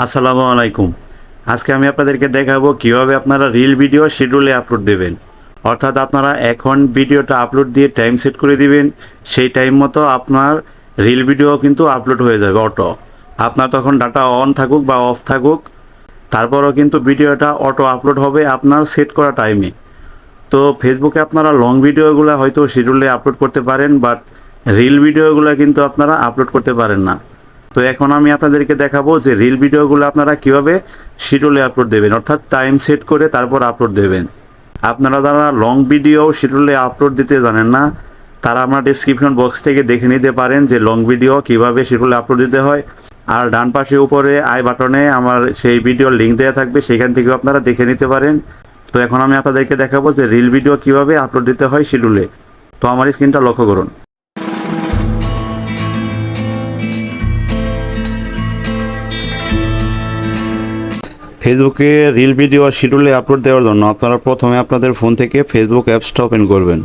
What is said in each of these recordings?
আসসালামু আলাইকুম। আজকে আমি আপনাদেরকে দেখাবো কীভাবে আপনারা রিল ভিডিও শিডিউলে আপলোড দেবেন। অর্থাৎ আপনারা এখন ভিডিওটা আপলোড দিয়ে টাইম সেট করে দিবেন, সেই টাইম মতো আপনার রিল ভিডিও কিন্তু আপলোড হয়ে যাবে অটো। আপনার তখন ডাটা অন থাকুক বা অফ থাকুক, তারপরও কিন্তু ভিডিওটা অটো আপলোড হবে আপনার সেট করা টাইমে। তো ফেসবুকে আপনারা লং ভিডিওগুলো হয়তো শিডিউলে আপলোড করতে পারেন, বাট রিল ভিডিওগুলো কিন্তু আপনারা আপলোড করতে পারেন না। তো এখন আমি আপনাদেরকে দেখাবো যে রিল ভিডিওগুলো আপনারা কীভাবে শিডিউলে আপলোড দেবেন, অর্থাৎ টাইম সেট করে তারপর আপলোড দেবেন। আপনারা যারা লং ভিডিও শিডিউলে আপলোড দিতে জানেন না, তারা আমার ডিসক্রিপশন বক্স থেকে দেখে নিতে পারেন যে লং ভিডিও কীভাবে শিডিউলে আপলোড দিতে হয়। আর ডান পাশে উপরে আই বাটনে আমার সেই ভিডিওর লিঙ্ক দেওয়া থাকবে, সেখান থেকেও আপনারা দেখে নিতে পারেন। তো এখন আমি আপনাদেরকে দেখাবো যে রিল ভিডিও কীভাবে আপলোড দিতে হয় শিডিউলে তো আমার স্ক্রিনটা লক্ষ্য করুন। ফেসবুকে রিল ভিডিও আর শিডিউলে আপলোড দেওয়ার জন্য আপনারা প্রথমে আপনাদের ফোন থেকে ফেসবুক অ্যাপসটা ওপেন করবেন।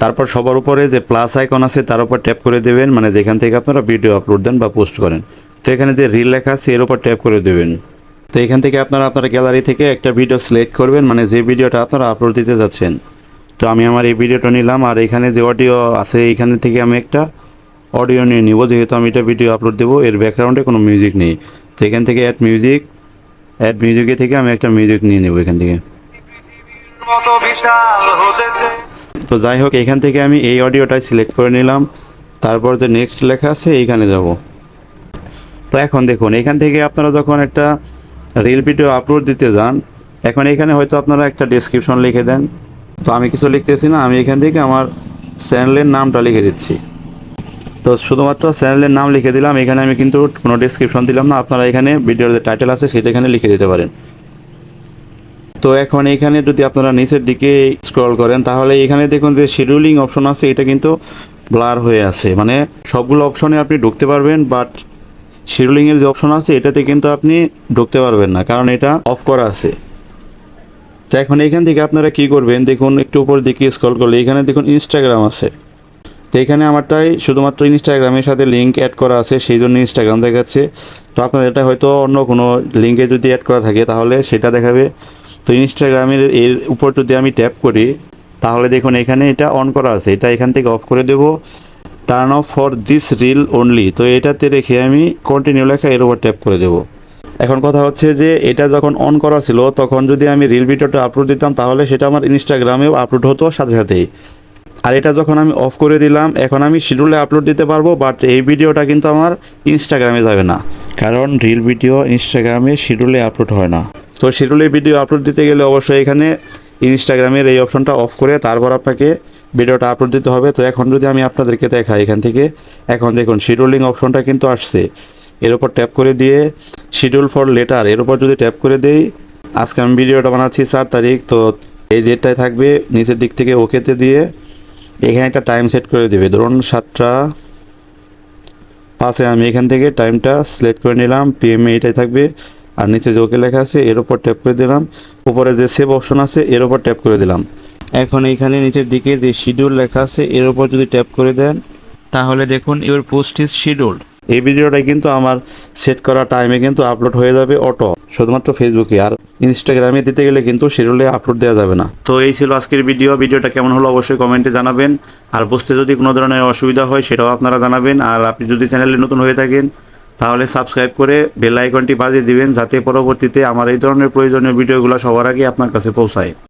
তারপর সবার উপরে যে প্লাস আইকন আছে তার উপর ট্যাপ করে দেবেন মানে যেখান থেকে আপনারা ভিডিও আপলোড দেন বা পোস্ট করেন। তো এখানে যে রিল লেখা আছে এর উপর ট্যাপ করে দেবেন। তো এখান থেকে আপনারা আপনার গ্যালারি থেকে একটা ভিডিও সিলেক্ট করবেন মানে যে ভিডিওটা আপনারা আপলোড দিতে যাচ্ছেন। তো আমি আমার এই ভিডিওটা নিলাম আর এখানে যে অডিও আছে এখানে থেকে আমি একটা অডিও নিয়ে নিব, যেহেতু আমি এটা ভিডিও আপলোড দেবো, এর ব্যাকগ্রাউন্ডে কোনো মিউজিক নেই। তো এখান থেকে অ্যাড মিউজিক অ্যাড মিউজিকে থেকে আমি একটা মিউজিক নিয়ে নেব এখান থেকে। তো যাই হোক, এখান থেকে আমি এই অডিওটাই সিলেক্ট করে নিলাম। তারপর যে নেক্সট লেখা আছে, এইখানে যাব। তো এখন দেখুন, এখান থেকে আপনারা যখন একটা রিল ভিডিও আপলোড দিতে যান, এখন এখানে হয়তো আপনারা একটা ডেসক্রিপশন লিখে দেন। তো আমি কিছু লিখতেছি না, আমি এখান থেকে আমার চ্যানেলের নামটা লিখে দিচ্ছি। তো শুধুমাত্র চ্যানেলের নাম লিখে দিলাম, এখানে আমি কিন্তু কোনো ডেসক্রিপশন দিলাম না, আপনারা এখানে ভিডিওর যে টাইটেল আছে সেটা এখানে লিখে দিতে পারেন। তো এখন এখানে যদি আপনারা নিচের দিকে স্ক্রল করেন, তাহলে এখানে দেখুন যে শিডিউলিং অপশন আছে, এটা কিন্তু ব্লার হয়ে আছে। মানে সবগুলো অপশনে আপনি ঢুকতে পারবেন বাট শিডিউলিংয়ের যে অপশন আছে, এটাতে কিন্তু আপনি ঢুকতে পারবেন না, কারণ এটা অফ করা আছে। তো এখন এখান থেকে আপনারা কি করবেন, দেখুন একটু উপর দিকে স্ক্রল করলে, এখানে দেখুন ইনস্টাগ্রাম আছে। তো এখানে আমারটাই শুধুমাত্র ইনস্টাগ্রামের সাথে লিঙ্ক অ্যাড করা আছে সেই জন্য ইনস্টাগ্রাম দেখাচ্ছে। তো আপনার এটা হয়তো অন্য কোনো লিঙ্কে যদি অ্যাড করা থাকে, তাহলে সেটা দেখাবে। তো ইনস্টাগ্রামের এর উপর যদি আমি ট্যাপ করি, তাহলে দেখুন এখানে এটা অন করা আছে। এটা এখান থেকে অফ করে দেব। Turn off for this reel only তো এটাতে রেখে আমি কন্টিনিউ লেখা এর উপর ট্যাপ করে দেব। এখন কথা হচ্ছে যে, এটা যখন অন করা ছিল, তখন যদি আমি রিল ভিডিওটা আপলোড দিতাম, তাহলে সেটা আমার ইনস্টাগ্রামেও আপলোড হতো সাথে সাথেই। আর এটা যখন আমি অফ করে দিলাম, এখন আমি শিডিউলে আপলোড দিতে পারব বাট এই ভিডিওটা কিন্তু আমার ইনস্টাগ্রামে যাবে না। কারণ রিল ভিডিও ইনস্টাগ্রামে শিডিউলে আপলোড হয় না। তো শিডিউলে ভিডিও আপলোড দিতে গেলে অবশ্যই এখানে ইনস্টাগ্রামের এই অপশনটা অফ করে তারপর আপনাকে ভিডিওটা আপলোড দিতে হবে। তো এখন যদি আমি আপনাদেরকে দেখাই, এখান থেকে, এখন দেখুন শিডিউলিং অপশনটা কিন্তু আসছে। এর উপর ট্যাপ করে দিয়ে শিডিউল ফর লেটার এর উপর যদি ট্যাপ করে দেই, আজকে আমি ভিডিওটা বানাচ্ছি চার তারিখ, তো এই ডেটটাই থাকবে, নিচের দিক থেকে ওকেতে দিয়ে এখানে একটা টাইম সেট করে দেবে। ধরুন সাতটা পাশে আমি এখান থেকে টাইমটা সিলেক্ট করে নিলাম পিএমএ এটাই থাকবে। আর নিচে যে ওকে লেখা আছে, এর ওপর ট্যাপ করে দিলাম। উপরে যে সেভ অপশন আছে, এর ওপর ট্যাপ করে দিলাম। এখন এইখানে নিচের দিকে যে শিডিউল লেখা আছে, এর ওপর যদি ট্যাপ করে দেন, তাহলে দেখুন ইউর পোস্ট ইজ শিডিউল এই ভিডিওটা কিন্তু আমার সেট করা টাইমে কিন্তু আপলোড হয়ে যাবে অটো শুধুমাত্র ফেসবুকে আর ইনস্টাগ্রামে দিতে গেলে কিন্তু শিডিউলে আপলোড দেওয়া যাবে না। তো এই ছিল আজকের ভিডিও ভিডিওটা কেমন হলো অবশ্যই কমেন্টে জানাবেন। আর বুঝতে যদি কোনো ধরনের অসুবিধা হয় সেটাও আপনারা জানাবেন। আর আপনি যদি চ্যানেলে নতুন হয়ে থাকেন, তাহলে সাবস্ক্রাইব করে বেল আইকনটি বাজিয়ে দিবেন, যাতে পরবর্তীতে আমার এই ধরনের প্রয়োজনীয় ভিডিওগুলো সবার আগে আপনার কাছে পৌঁছায়।